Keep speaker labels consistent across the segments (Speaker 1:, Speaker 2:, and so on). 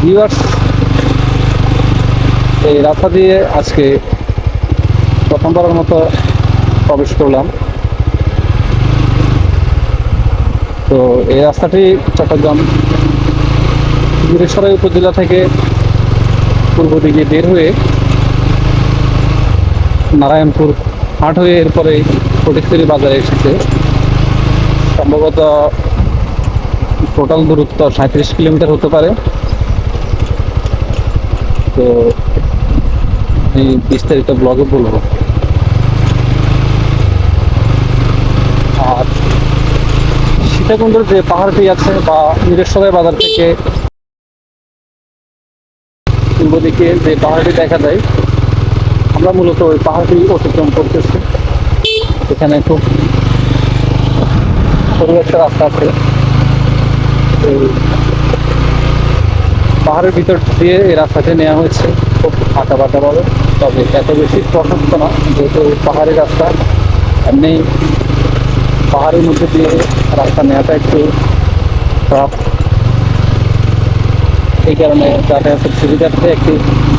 Speaker 1: Viewers এই রাস্তা দিয়ে আজকে প্রথমবারের মতো প্রবেশ করলাম। তো এই রাস্তাটি চট্টগ্রাম বীরেশ্বরাই উপজেলা থেকে পূর্ব দিকে বের হয়ে নারায়ণপুর হাট হয়ে এরপরে ফটিকছড়ি বাজারে এসেছে। সম্ভবত টোটাল দূরত্ব সাঁত্রিশ কিলোমিটার হতে পারে। তো আমি বিস্তারিত ব্লগে বলব। আর সীতাকুণ্ডের যে পাহাড়টি আছে বা নিরেশ্বরের বাজার থেকে পূর্ব দিকে যে পাহাড়টি দেখা যায়, আমরা মূলত ওই পাহাড়টি অতিক্রম করতেছি। এখানে খুব সরু একটা রাস্তা আছে। পাহাড়ের ভিতর দিয়ে এই রাস্তাটি নেওয়া হয়েছে খুব আঁকা বাঁকা তবে এত বেশি প্রশস্ত না, যেহেতু পাহাড়ি রাস্তা এমনি পাহাড়ের মধ্যে দিয়ে রাস্তা নেওয়াটা একটু খারাপ এই কারণে যাতায়াতের সুবিধার্থে একটি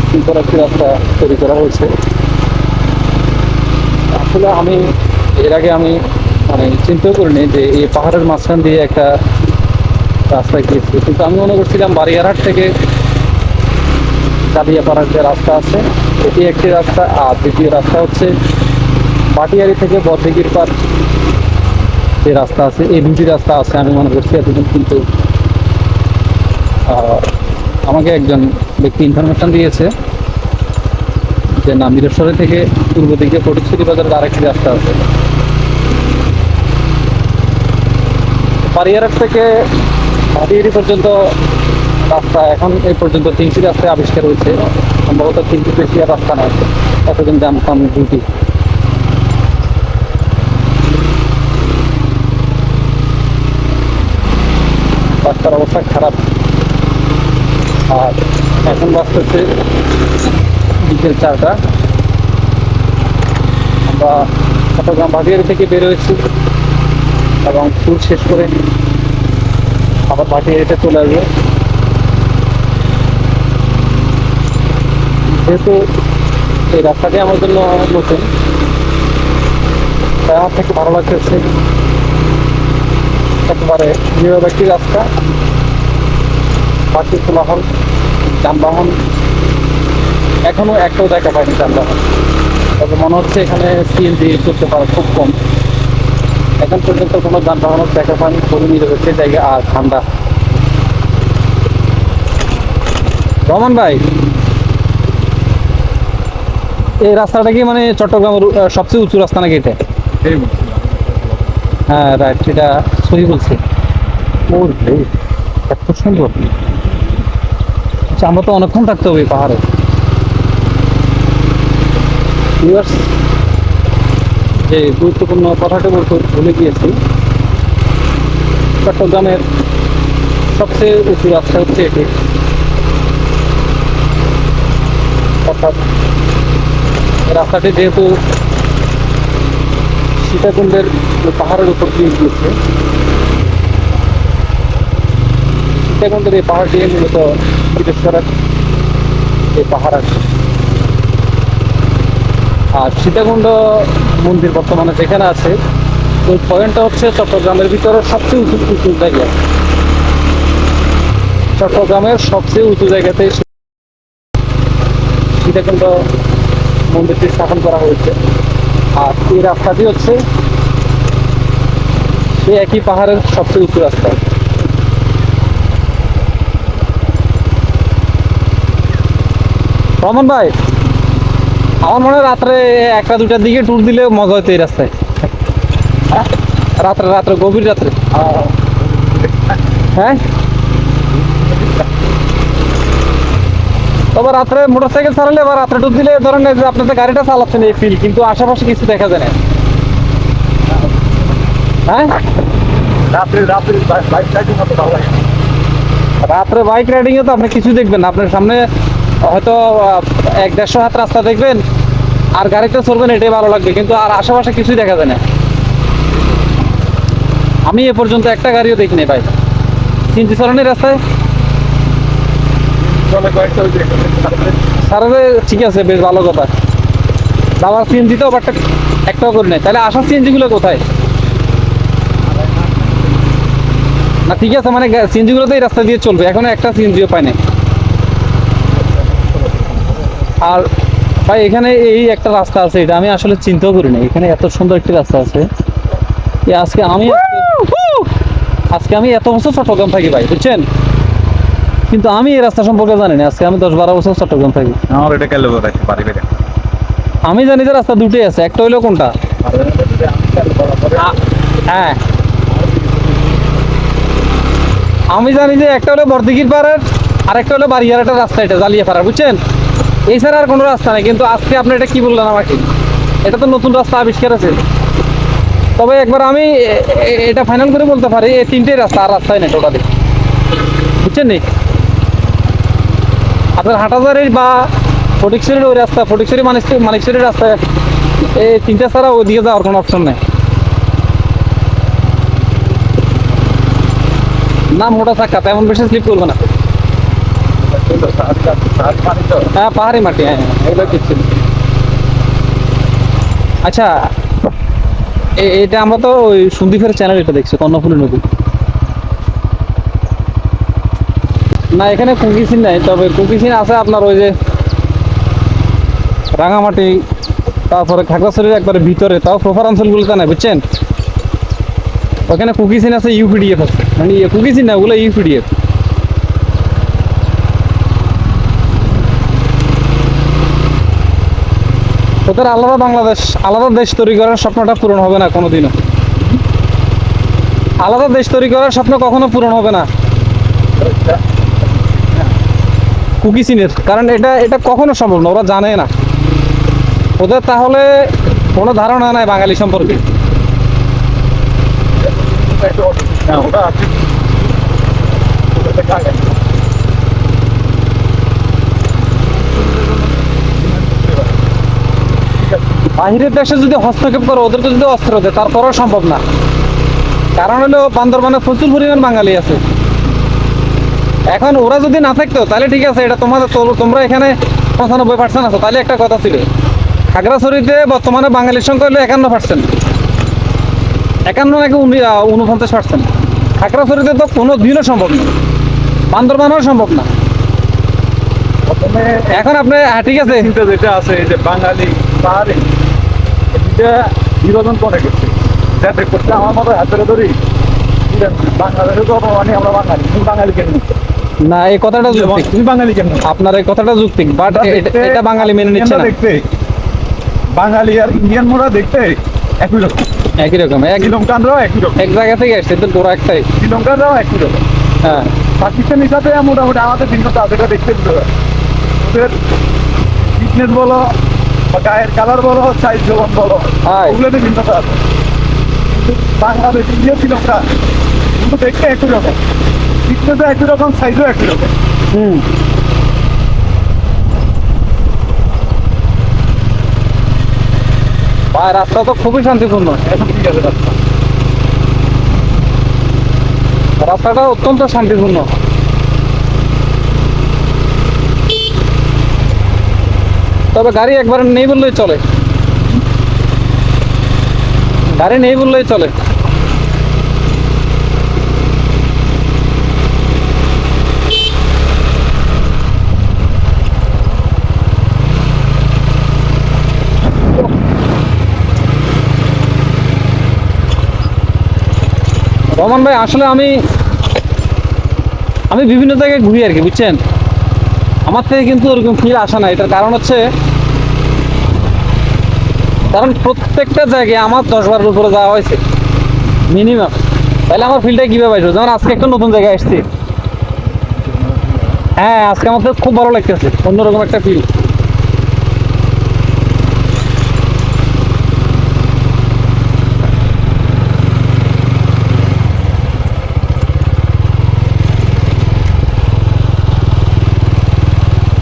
Speaker 1: সুন্দর একটি রাস্তা তৈরি করা হয়েছে। আসলে আমি এর আগে আমি মানে চিন্তাও করিনি যে এই পাহাড়ের মাঝখান দিয়ে একটা রাস্তা গিয়েছি কিন্তু আমি মনে করছিলাম বারিয়ারহাট থেকে কালিয়াপাড়ার যে রাস্তা আছে, এটি একটি রাস্তা। আর দ্বিতীয় রাস্তা হচ্ছে পাটিয়ারি থেকে বদ্রিগির পার যে রাস্তা আছে, এই দুটি রাস্তা আছে, আমি মনে করছি এতদিন কিন্তু আমাকে একজন ব্যক্তি ইনফরমেশন দিয়েছে যে না মিরেশ্বরে থেকে পূর্ব দিকে ফটিকছড়ি বাজারের আরেকটি রাস্তা আছে। পারিয়ারহাট থেকে ভাটিয়ারি পর্যন্ত রাস্তা এখন এই পর্যন্ত তিনটি রাস্তায় আবিষ্কার হয়েছে। সম্ভবত তিনটি বেশি আর রাস্তা নয় এতদিন জানতাম দুটি রাস্তার অবস্থা খারাপ। আর এখন বাঁচতেছে বিকেল চারটা। আমরা চট্টগ্রাম ভাটিয়ারি থেকে বের হয়েছি। এবং ট্যুর শেষ করে আবার ভাটিয়ারিতে চলে আসবে। যেহেতু এই রাস্তাটি আমার জন্য নতুন, তাই আমার থেকে ভালো লাগতেছে একেবারে নিরব একটি রাস্তা, বাকি কোলাহল, যানবাহন এখনও একটাও দেখা পাইনি যানবাহন। তবে মনে হচ্ছে এখানে সিএনজি চলতে পারে খুব কম। এখন পর্যন্ত কোনো যানবাহনের দেখা পাইনি খুবই রয়েছে জায়গা আর ঠান্ডা। রমন ভাই এই রাস্তাটা কি মানে চট্টগ্রামের সবচেয়ে উঁচু রাস্তা নাকি এটা? হ্যাঁ রাইট এটা সহি বলছে। এত সুন্দর। আচ্ছা আমরা তো অনেকক্ষণ থাকতে হবে পাহাড়ে। যে গুরুত্বপূর্ণ কথাটা বলতে ভুলে গিয়েছি চট্টগ্রামের সবচেয়ে উঁচু রাস্তা হচ্ছে এটি। অর্থাৎ রাস্তাটি যেহেতু সীতাকুণ্ডের পাহাড়ের উপর দিয়ে গিয়েছে, সীতাকুণ্ডের এই পাহাড় দিয়ে মূলত বীরেশ্বরের এই পাহাড় আছে। আর সীতাকুণ্ড মন্দির বর্তমানে যেখানে আছে, ওই পয়েন্টটা হচ্ছে চট্টগ্রামের ভিতরে সবচেয়ে উঁচু উঁচু জায়গা। চট্টগ্রামের সবচেয়ে উঁচু জায়গাতে সীতাকুণ্ড মন্দিরটি স্থাপন করা হয়েছে। আর এই রাস্তাটি হচ্ছে সেই একই পাহাড়ের সবচেয়ে উঁচু রাস্তা। রমন ভাই আমার মনে হয় রাত্রে একটা দুটার দিকে ট্যুর দিলে মজা হতো এই রাস্তায়? রাত্রে রাত্রে গভীর রাত্রে। হ্যাঁ? তবে রাত্রে মোটরসাইকেল চালালে বা রাত্রে টুক দিলে ধরেন এই যে আপনি তো গাড়িটা চালাচ্ছেন এই ফিল কিন্তু আশেপাশে কিছু দেখা যায় না। হ্যাঁ?
Speaker 2: রাত্রে রাত্রে বাইক রাইডিং
Speaker 1: রাত্রে বাইক রাইডিংয়ে তো আপনি কিছু দেখবেন আপনার সামনে হয়তো এক দেড়শো হাত রাস্তা দেখবেন, আর গাড়িতে চলবেন, এটাই ভালো লাগবে। কিন্তু আর আশেপাশে কিছুই দেখা যায় না। আমি এ পর্যন্ত একটা গাড়িও দেখিনি ভাই। চিন্তি চলনের রাস্তায়। সারাতে ঠিক আছে, বেশ ভালো কথা। বাবার সিএনজি তো বাট একটাও করে নেই। তাহলে আসার সিএনজি গুলো কোথায়? না, ঠিক আছে মানে সিএনজি গুলো তো এই রাস্তা দিয়ে চলবে। এখনও একটা সিএনজিও পাই নাই। আর ভাই এখানে এই একটা রাস্তা আছে এটা আমি আসলে চিন্তাও করি না এখানে এত সুন্দর একটি রাস্তা আছে। আজকে আমি আজকে- আজকে আমি এত বছর চট্টগ্রাম থাকি ভাই বুঝছেন? কিন্তু আমি এই রাস্তা সম্পর্কে জানি না আজকে আমি দশ বারো বছর চট্টগ্রাম থাকি।
Speaker 2: আমার এটা বাড়ি বেড়ে।
Speaker 1: আমি জানি যে রাস্তা দুটোই আছে একটা হইল কোনটা? হ্যাঁ। আমি জানি যে একটা হলো বর্দিগির পাড়ার আর একটা হলো বাড়িয়ার একটা রাস্তা এটা জ্বালিয়ে পাড়ার বুঝছেন? এই ছাড়া আর কোনো রাস্তা নেই, কিন্তু আজকে আপনি এটা কি বললেন আমাকে? এটা তো নতুন রাস্তা আবিষ্কার আছে। তবে একবার আমি এটা ফাইনাল করে বলতে পারি, এই তিনটেই রাস্তা, আর রাস্তায় নেই টোটালি বুঝছেন নি? আপনার হাটাজারির বা ফটিকশরীর ওই রাস্তা ফটিকশরী মানিক মানিকশরীর রাস্তা এই তিনটা ছাড়া ওইদিকে যাওয়ার কোনো অপশন নেই। না মোটা চাক্কা তেমন বেশি স্লিপ করবে না। হ্যাঁ পাহাড়ি মাটি হ্যাঁ হ্যাঁ, কিচ্ছু আচ্ছা এটা আমরা তো ওই সন্দীপের চ্যানেল এটা দেখছি কর্ণফুলী নদী। না এখানে কুকিসিন নাই তবে কুকিসিন আছে আপনার ওই যে রাঙামাটি তারপরে খাগড়াছড়ির একবারে ভিতরে তাও প্রপার অঞ্চলগুলোতে নাই বুঝছেন? ওখানে কুকিসিন আছে ইউপিডিএফ আছে। মানে ইয়ে কুকিসিন না ওগুলো ইউপিডিএফ। ওদের আলাদা বাংলাদেশ, আলাদা দেশ তৈরি করার স্বপ্নটা পূরণ হবে না কোনোদিনও। আলাদা দেশ তৈরি করার স্বপ্ন কখনো পূরণ হবে না। কুকি কুকিসিনের কারণ এটা এটা কখনো সম্ভব না, ওরা জানে না। ওদের তাহলে কোনো ধারণা নাই বাঙালি সম্পর্কে।
Speaker 2: ওটা
Speaker 1: বাহিরের দেশে যদি হস্তক্ষেপ করে ওদেরকে যদি অস্ত্র দেয়, তারপরেও সম্ভব না। কারণ হলো, বান্দরবানে প্রচুর পরিমাণ বাঙালি আছে। এখন ওরা যদি না থাকতো, তাহলে ঠিক আছে, এটা তোমাদের তো- তোমরা এখানে পঁচানব্বই পার্সেন্ট আছো, তাহলে একটা কথা ছিল। খাগড়াছড়িতে বর্তমানে বাঙালির সংখ্যা হলো একান্ন পার্সেন্ট একান্ন নাকি উনপঞ্চাশ পার্সেন্ট খাগড়াছড়িতে তো কোনো দিনও সম্ভব না। বান্দরবানেও সম্ভব না। এখন আপনি ঠিক আছে।
Speaker 2: যেটা আছে যে বাঙালি পাহাড়ি এটা বিভাজন করে গেছে যাতে করতে আমার মতো হাতের ধরি বাংলাদেশে তো মানে আমরা বাঙালি তুমি বাঙালি কেন?
Speaker 1: না এই কথাটা যৌক্তিক
Speaker 2: তুমি বাঙালি কেন?
Speaker 1: আপনার এই কথাটা যৌক্তিক বাট এটা বাঙালি মেনে নিচ্ছে না।
Speaker 2: দেখতে। বাঙালি আর ইন্ডিয়ান মোরা দেখতে একই রকম।
Speaker 1: একই রকম এক
Speaker 2: শ্রীলঙ্কানরাও একই রকম।
Speaker 1: এক জায়গা থেকে আসছে তো গোড়া একটাই।
Speaker 2: শ্রীলঙ্কানরাও একই রকম।
Speaker 1: হ্যাঁ।
Speaker 2: পাকিস্তানের সাথে মোটামুটি আমাদের ভিন্নতা আছে দেখতে ওদের ফিটনেস বলো গায়ের কালার বলো সাইজ জবান বলো
Speaker 1: হাই।
Speaker 2: ওগুলোতে ভিন্নতা আছে বাংলাদেশ ইন্ডিয়া শ্রীলঙ্কা কিন্তু দেখতে একই রকম। ফিটনেসও একই রকম সাইজও একই রকম।
Speaker 1: হুম। ভাই রাস্তা তো খুবই শান্তিপূর্ণ।
Speaker 2: এখন ঠিক আছে রাস্তা।
Speaker 1: রাস্তাটা অত্যন্ত শান্তিপূর্ণ। তবে গাড়ি একবার নেই বললেই চলে। গাড়ি নেই বললেই চলে। রহমান ভাই, আসলে আমি আমি বিভিন্ন জায়গায় ঘুরি আর কি, বুঝছেন? আমার থেকে কিন্তু ওরকম ফিল আসে না। এটার কারণ হচ্ছে কারণ প্রত্যেকটা জায়গায় আমার দশ বারের উপরে যাওয়া হয়েছে মিনিমাম তাহলে আমার ফিলটা কীভাবে আসবে? যেমন আজকে একটা নতুন জায়গায় আসছি। হ্যাঁ আজকে আমার তো খুব ভালো লাগতেছে, অন্যরকম একটা ফিল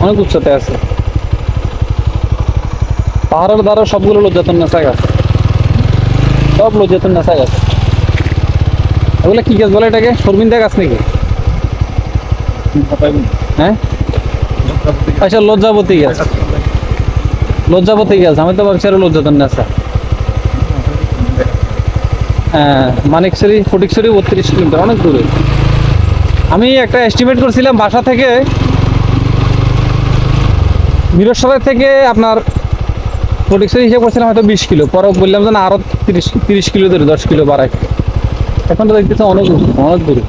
Speaker 1: অনেক উচ্চতে আছে। পাহাড়ের দ্বারা সবগুলো লজ্জাতন নেশা গাছ সব লজ্জাতন নেশা গাছ ওগুলো কি গাছ বলে এটাকে? শর্মিন্দা গাছ নাকি? হ্যাঁ? আচ্ছা লজ্জাবতী গাছ। লজ্জাবতী গাছ। আমি তো ভাবছি আরও লজ্জাতন নেশা হ্যাঁ মানিকছড়ি, ফটিকছড়ি বত্রিশ কিলোমিটার, অনেক দূরে। আমি একটা এস্টিমেট করছিলাম বাসা থেকে, মিরসরাই থেকে আপনার ফটিকছড়ি হিসেব করছিলাম হয়তো বিশ কিলো। পরে বললাম যে না, আরও তিরিশ তিরিশ কিলো ধরে, দশ কিলো বাড়ায় এখন তো দেখতেছে অনেক অনেক দূরে।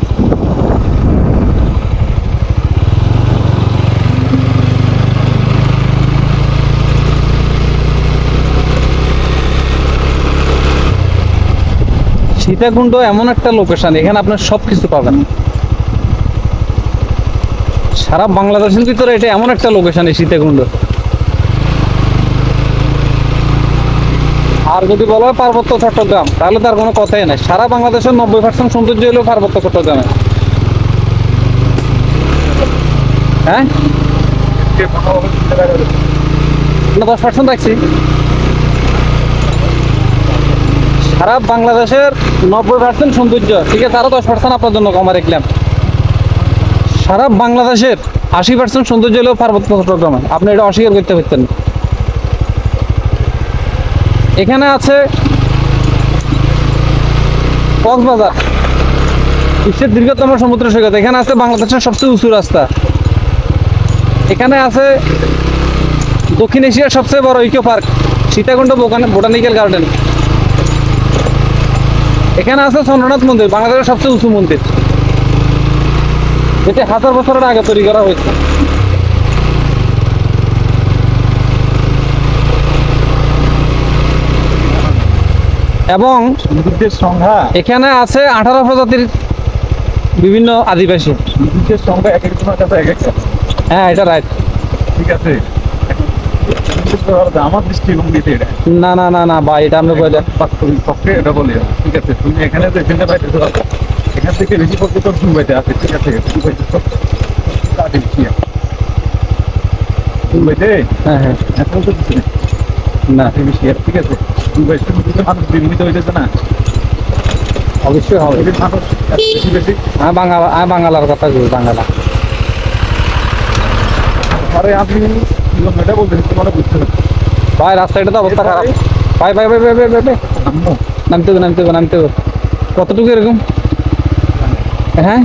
Speaker 1: সীতাকুণ্ড এমন একটা লোকেশন এখানে আপনার সব কিছু পাবেন। সারা বাংলাদেশের ভিতরে এটা এমন একটা লোকেশন এই সীতাকুণ্ড। আর যদি বলা হয় পার্বত্য চট্টগ্রাম, তাহলে তার কোনো কথাই নাই। সারা বাংলাদেশের নব্বই পার্সেন্ট সৌন্দর্য হলো পার্বত্য চট্টগ্রামে। হ্যাঁ? দশ পার্সেন্ট রাখছি। সারা বাংলাদেশের নব্বই পার্সেন্ট সৌন্দর্য, ঠিক আছে, আরও দশ পার্সেন্ট আপনার জন্য কমা রাখলাম। সারা বাংলাদেশের আশি পার্সেন্ট সৌন্দর্য হলেও পার্বত্য চট্টগ্রামে। আপনি এটা অস্বীকার করতে পারতেন। না। এখানে আছে কক্সবাজার। বিশ্বের দীর্ঘতম সমুদ্র সৈকত। এখানে আছে বাংলাদেশের সবচেয়ে উঁচু রাস্তা। এখানে আছে দক্ষিণ এশিয়ার সবচেয়ে বড় eco park, Sitakunda botanical garden. এখানে আছে চন্দ্রনাথ মন্দির, বাংলাদেশের সবচেয়ে উঁচু মন্দির এটি হাজার বছরের আগে তৈরি করা হয়েছে। এবং
Speaker 2: সংখ্যা
Speaker 1: এখানে আছে আঠারো প্রজাতির বিভিন্ন আদিবাসী।
Speaker 2: সংখ্যা এক একজনের কাছে এক
Speaker 1: হ্যাঁ এটা রাইট
Speaker 2: ঠিক আছে? আমার দৃষ্টিভঙ্গিতে এটা।
Speaker 1: না না না না ভাই এটা
Speaker 2: পক্ষে বলি ঠিক আছে তুমি এখানে তো এখানে এখান থেকে বেশি পর্যটন দুবাইতে আছে ঠিক আছে? দুবাইতে সব দুবাইতে
Speaker 1: হ্যাঁ হ্যাঁ।
Speaker 2: এখন তো কিছু নেই।
Speaker 1: না
Speaker 2: আর্টিফিশিয়াল ঠিক আছে? মানুষ বিঘ্নিত হইতেছে না।
Speaker 1: অবশ্যই হবে। আমি বাঙাল আমি বাঙালার কথা কই বাঙালা।
Speaker 2: আরে আমি এটা বলতেছি তোমার বুঝতে পারছি
Speaker 1: ভাই রাস্তাটা তো অবস্থা খারাপ। ভাই ভাই ভাই ভাই ভাই ভাই। ভাই নামতে নামতে নামতে হবে। কতটুকু এরকম? হ্যাঁ?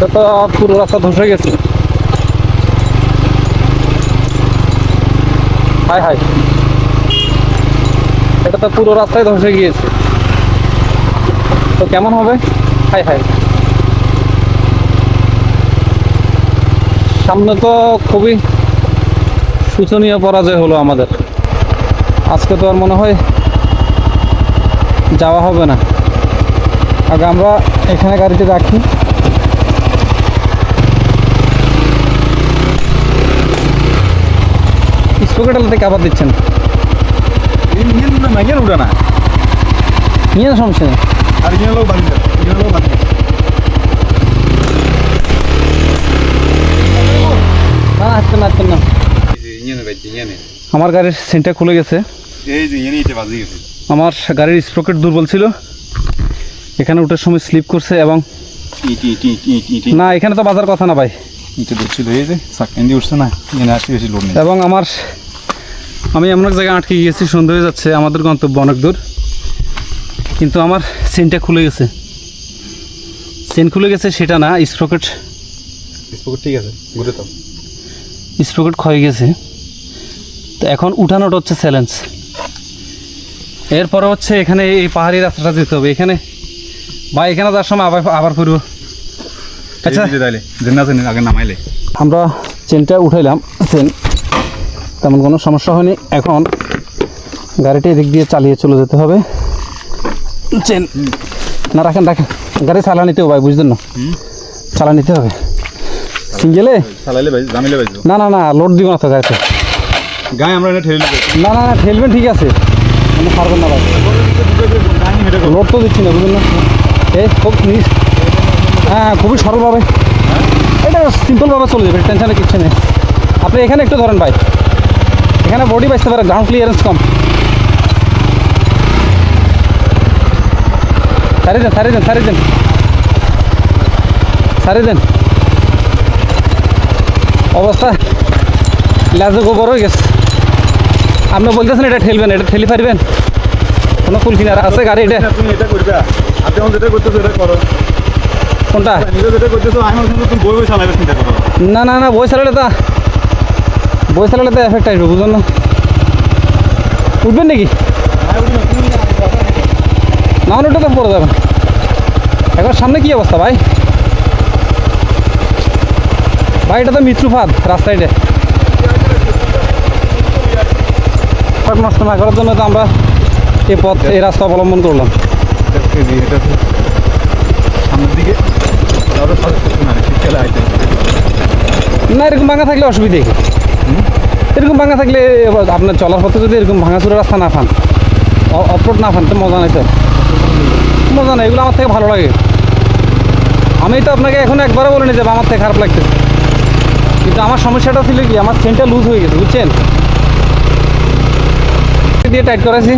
Speaker 1: এটা তো পুরো রাস্তা ধসে গেছে। হাই হাই এটা তো পুরো রাস্তায় ধসে গিয়েছে। তো কেমন হবে? হাই হাই সামনে তো খুবই শোচনীয় পরাজয় হলো আমাদের। আজকে তো আর মনে হয় যাওয়া হবে না। আগে আমরা এখানে গাড়িটি রাখি। থেকে আবার দিচ্ছেন।
Speaker 2: ইঞ্জিন না উড়ে
Speaker 1: সমস্যা নেই।
Speaker 2: আর ইঞ্জিন ইঞ্জিন
Speaker 1: না না না। আমার গাড়ির সিনটা খুলে গেছে।
Speaker 3: এই যে ইঞ্জিনে এটা বাজি
Speaker 1: আমার গাড়ির স্প্রকেট দুর্বল ছিল। এখানে ওঠার সময় স্লিপ করছে এবং না এখানে তো বাজার কথা না ভাই।
Speaker 3: ইটি দেখছিল এই যে উঠছে না ইঞ্জিনে আসতে বেশি লোড নেই।
Speaker 1: এবং আমার আমি এমন এক জায়গায় আটকে গিয়েছি সন্ধ্যা হয়ে যাচ্ছে আমাদের গন্তব্য অনেক দূর। কিন্তু আমার চেনটা খুলে গেছে। চেন খুলে গেছে সেটা না স্প্রকেট
Speaker 3: স্পোকেট ঠিক আছে ঘুরে তো
Speaker 1: স্প্রকেট ক্ষয়ে গেছে। তো এখন উঠানোটা হচ্ছে চ্যালেঞ্জ এরপরে হচ্ছে এখানে এই পাহাড়ি রাস্তাটা যেতে হবে। এখানে বা এখানে যাওয়ার সময় আবার আবার করব আচ্ছা। আমরা চেনটা উঠাইলাম। চেন তেমন কোনো সমস্যা হয়নি। এখন গাড়িটা এদিক দিয়ে চালিয়ে চলে যেতে হবে। চেন না রাখেন রাখেন। গাড়ি চালা নিতে হবে ভাই বুঝলেন না? চালা নিতে হবে। সিঙ্গেলে? না না না লোড দিব না তো গাড়িতে।
Speaker 3: গায়ে আমরা
Speaker 1: না না না ঠেলবেন ঠিক আছে। আমি পারবেন না ভাই। লোড তো দিচ্ছি না বুঝলেন না? এই খুব নিস হ্যাঁ খুবই সরলভাবে এটা সিম্পলভাবে চলে যাবে টেনশনে কিচ্ছু নেই। আপনি এখানে একটু ধরেন ভাই। এখানে বডি বাঁচতে পারে গ্রাউন্ড ক্লিয়ারেন্স কম। সারি দেন সারি দেন সারি দেন। সারি দেন। অবস্থা লেজে গোবর হয়ে গেছে। আপনি বলতেছেন এটা ঠেলবেন এটা ঠেলি পারবেন? কোনো ফুল কিনার আছে গাড়ি এটা?
Speaker 2: তুমি এটা করবে। আপনি আমার যেটা করতেছো এটা করো।
Speaker 1: কোনটা?
Speaker 2: যেটা করতেছো আমি বই বই চালাবে চিন্তা করো।
Speaker 1: না না না বই চালালে তা বই চালালে তো এফেক্ট আসবে বুঝলেন না? উঠবেন নাকি? না ওটা তো পড়ে যাবেন। একবার সামনে কি অবস্থা ভাই? ভাই এটা তো মৃত্যুফাদ রাস্তা এটা। নষ্ট না করার জন্য তো আমরা এই পথ এই রাস্তা অবলম্বন করলাম।
Speaker 2: সামনের দিকে না শীতকালে আইতে
Speaker 1: না এরকম ভাঙা থাকলে অসুবিধে এরকম ভাঙা থাকলে আপনার চলার পথে যদি এরকম ভাঙাচুরা রাস্তা না পান অফরোড না পান, তো মজা নেই তো মজা নেই, এগুলো আমার থেকে ভালো লাগে। আমি তো আপনাকে এখন একবারও বলে যে আমার থেকে খারাপ লাগছে কিন্তু আমার সমস্যাটা ছিল কি, আমার চেনটা লুজ হয়ে গেছে, বুঝছেন? দিয়ে টাইট করেছি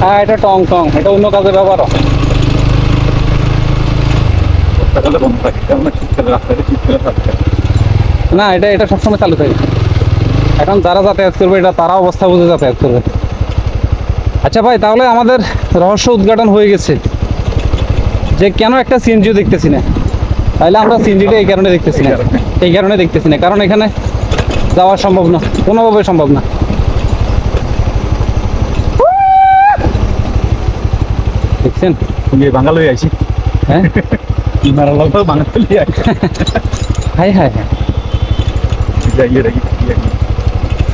Speaker 1: হ্যাঁ এটা টং টং, এটা অন্য কাজে ব্যবহার। হয় না এটা এটা সবসময় চালু থাকে। এখন যারা যাতায়াত করবে এটা তারা অবস্থা বুঝে যাতায়াত করবে। আচ্ছা ভাই তাহলে আমাদের রহস্য উদ্ঘাটন হয়ে গেছে। যে কেন একটা সিএনজিও দেখতেছি না? তাহলে আমরা সিএনজিটা এই কারণে দেখতেছি না।
Speaker 2: এই কারণে।
Speaker 1: দেখতেছি না কারণ এখানে যাওয়া সম্ভব না কোনোভাবে সম্ভব না। দেখছেন?
Speaker 2: বাঙালি আছি।
Speaker 1: হ্যাঁ?
Speaker 2: বাঙালি আইছি
Speaker 1: হাই হাই
Speaker 2: রাখি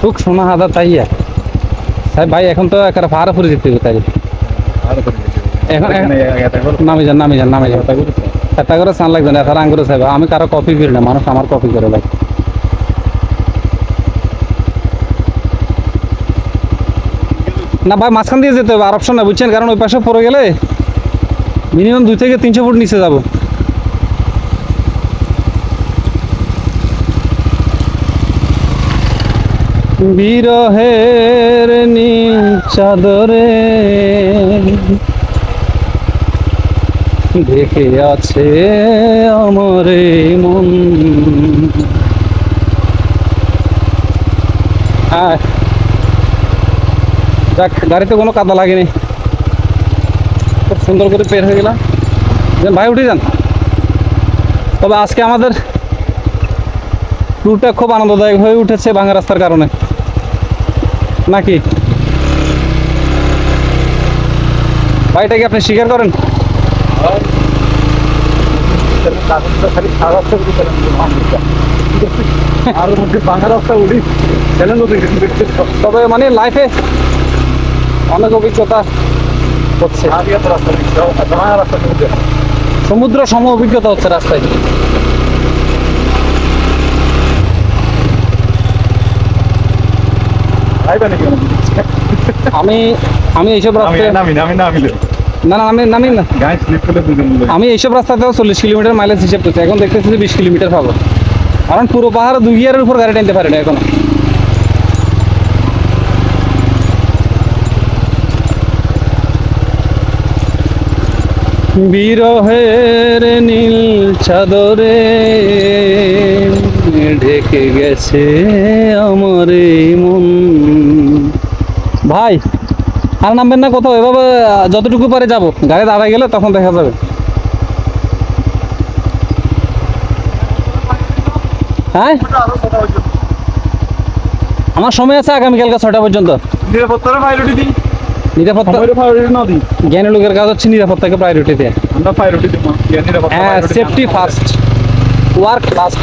Speaker 1: সুখ সোনা হাদা তাইয়া সাহেব ভাই এখন তো একটা ভাড়া ফুরে যেতে হবে তাই। এখন
Speaker 2: এখানে এটা
Speaker 1: নামে যান নামে যান নামে যান। একটা করে চান লাগবে না একটা আঙ্গুরে সাহেব আমি কারও কপি করি না মানুষ আমার কপি করে ভাই। না ভাই মাঝখান দিয়ে যেতে হবে আর অপশন না বুঝছেন? কারণ ওই পাশে পড়ে গেলে মিনিমাম দুই থেকে তিনশো ফুট নিচে যাব। বিরহের চাদরে দেখে আছে আমার মন। যাক, গাড়িতে কোনো কাদা লাগেনি। খুব সুন্দর করে পের হয়ে গেলাম। ভাই উঠে যান। তবে আজকে আমাদের ট্যুরটা খুব আনন্দদায়ক হয়ে উঠেছে ভাঙা রাস্তার কারণে। নাকি? ভাইটা কি আপনি স্বীকার করেন? তবে মানে লাইফে অনেক অভিজ্ঞতা হচ্ছে। সমুদ্র সম অভিজ্ঞতা হচ্ছে রাস্তায়
Speaker 2: আইবা নাকি
Speaker 1: আমি আমি এইসব রাস্তায়
Speaker 2: নামি নামি নামিলে
Speaker 1: না না আমি নামি না। আমি এইসব রাস্তাতেও চল্লিশ কিলোমিটার মাইলেজ হিসেব করছি। এখন দেখতেছি বিশ কিলোমিটার পাবো। কারণ পুরো পাহাড় দুই গিয়ারের উপর গাড়ি টানতে পারে না এখন। বিরহের নীল চাদরে ঢেকে গেছে আমার এই মন। ভাই, আর নামবেন না কোথাও, এভাবে যতটুকু পারে যাব। গাড়ি দাঁড়ায় গেলে তখন দেখা যাবে। হ্যাঁ? আমার সময় আছে আগামীকালকে ছটা পর্যন্ত।
Speaker 2: নিরাপত্তার প্রায়োরিটি দিই
Speaker 1: নিরাপত্তা লোকের কাজ হচ্ছে নিরাপত্তাকে প্রায়োরিটি দেয়।
Speaker 2: আমরা প্রায়োরিটি দিব
Speaker 1: হ্যাঁ সেফটি ফার্স্ট ওয়ার্ক
Speaker 2: কিছু।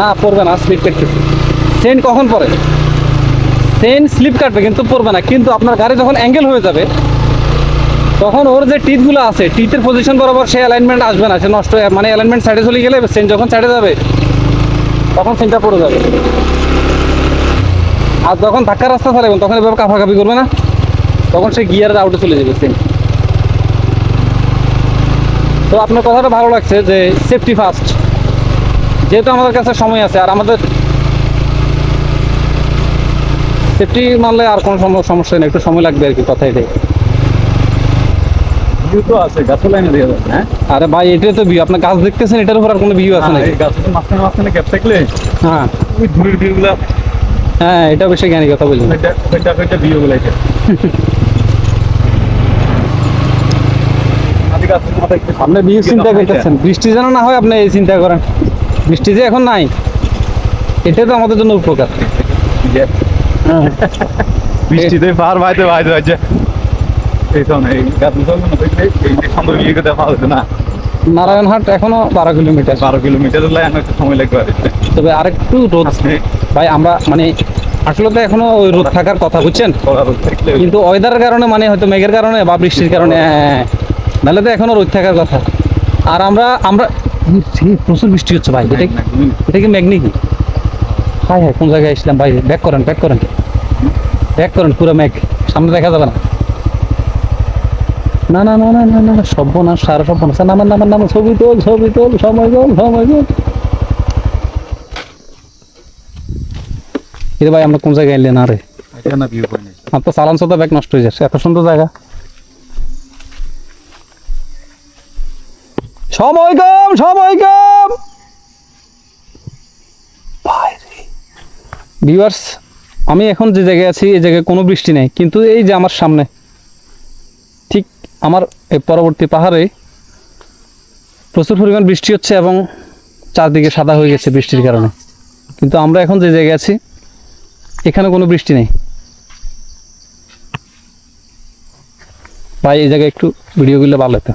Speaker 1: না পড়বে না স্লিপ কাটতেছে সেন্ট কখন পড়ে? সেন্ট স্লিপ কাটবে কিন্তু পড়বে না। কিন্তু আপনার গাড়ি যখন অ্যাঙ্গেল হয়ে যাবে তখন ওর যে টিথগুলো আছে টিথের পজিশন বরাবর সে অ্যালাইনমেন্ট আসবে না সে নষ্ট মানে অ্যালাইনমেন্ট সাইডে চলে গেলে সেন্ট যখন সাইডে যাবে তখন সেন্টটা পড়ে যাবে। আর যখন ধাক্কা রাস্তা চালাবেন তখন এভাবে কাফাকাফি করবে না? তখন সে গিয়ারের আউটে চলে যাবে সেন্ট তো আপনার কথাটা ভালো লাগছে যে সেফটি ফার্স্ট যেহেতু আমাদের কাছে সময় আছে আর আমাদের সেফটি মানলে আর কোনো সম- সমস্যা নেই একটু সময় লাগবে আর কি কথা এটাই
Speaker 2: ভিউ তো আছে গাছের লাইনে দিয়ে যাবে হ্যাঁ?
Speaker 1: আরে ভাই তো ভিউ আপনার গাছ দেখতেছেন এটার উপর আর কোনো ভিউ আছে
Speaker 2: হ্যাঁ,
Speaker 1: নাকি?
Speaker 2: এই গাছের মাঝখানে মাঝখানে গ্যাপ থাকলে
Speaker 1: হ্যাঁ।
Speaker 2: ওই দূরের ভিউগুলো
Speaker 1: হ্যাঁ এটা জ্ঞানী কথা
Speaker 2: ওইটা এটা আদি গাছের মাথায় একটু
Speaker 1: আপনি ভিউ চিন্তা করতেছেন। বৃষ্টি যেন না হয় আপনি এই চিন্তা করেন। বৃষ্টি যে এখন নাই এটা তো আমাদের জন্য উপকার।
Speaker 2: যে বৃষ্টিতে পার ভাইতে ভাইতে ভাইছে
Speaker 1: নারায়ণহাট এখনও বারো কিলোমিটার।
Speaker 2: বারো কিলোমিটার সময় লাগবে।
Speaker 1: তবে আরেকটু রোদ ভাই আমরা মানে আসলে তো এখনও ওই রোদ থাকার কথা বুঝছেন? কিন্তু ওয়েদারের কারণে মানে হয়তো মেঘের কারণে বা বৃষ্টির কারণে হ্যাঁ, নাহলে তো এখনও রোদ থাকার কথা আর আমরা আমরা প্রচুর বৃষ্টি হচ্ছে ভাই এটা এটা কি ম্যাগনি কি হ্যাঁ হ্যাঁ কোন জায়গায় আসলাম ভাই ব্যাক করেন ব্যাক করেন ব্যাক করেন পুরো ম্যাগ সামনে দেখা যাবে না না না না না না না সভ্য না সারা সভ্য না নামান নামান নামান ছবি তোল ছবি তোল সময় তোল সময় তোল ভাই আমরা কোন জায়গায় এলেন আরে আমার তো চালান সদা ব্যাগ নষ্ট হয়ে যাচ্ছে এত সুন্দর জায়গা সময় কম সময় কম। ভিউয়ার্স আমি এখন যে জায়গায় আছি, এই জায়গায় কোনো বৃষ্টি নেই, কিন্তু এই যে আমার সামনে, ঠিক আমার পরবর্তী পাহাড়ে প্রচুর পরিমাণ বৃষ্টি হচ্ছে এবং চারদিকে সাদা হয়ে গেছে বৃষ্টির কারণে। কিন্তু আমরা এখন যে জায়গায় আছি, এখানে কোনো বৃষ্টি নেই। ভাই, এই জায়গায় একটু ভিডিও করলে ভালো হতো।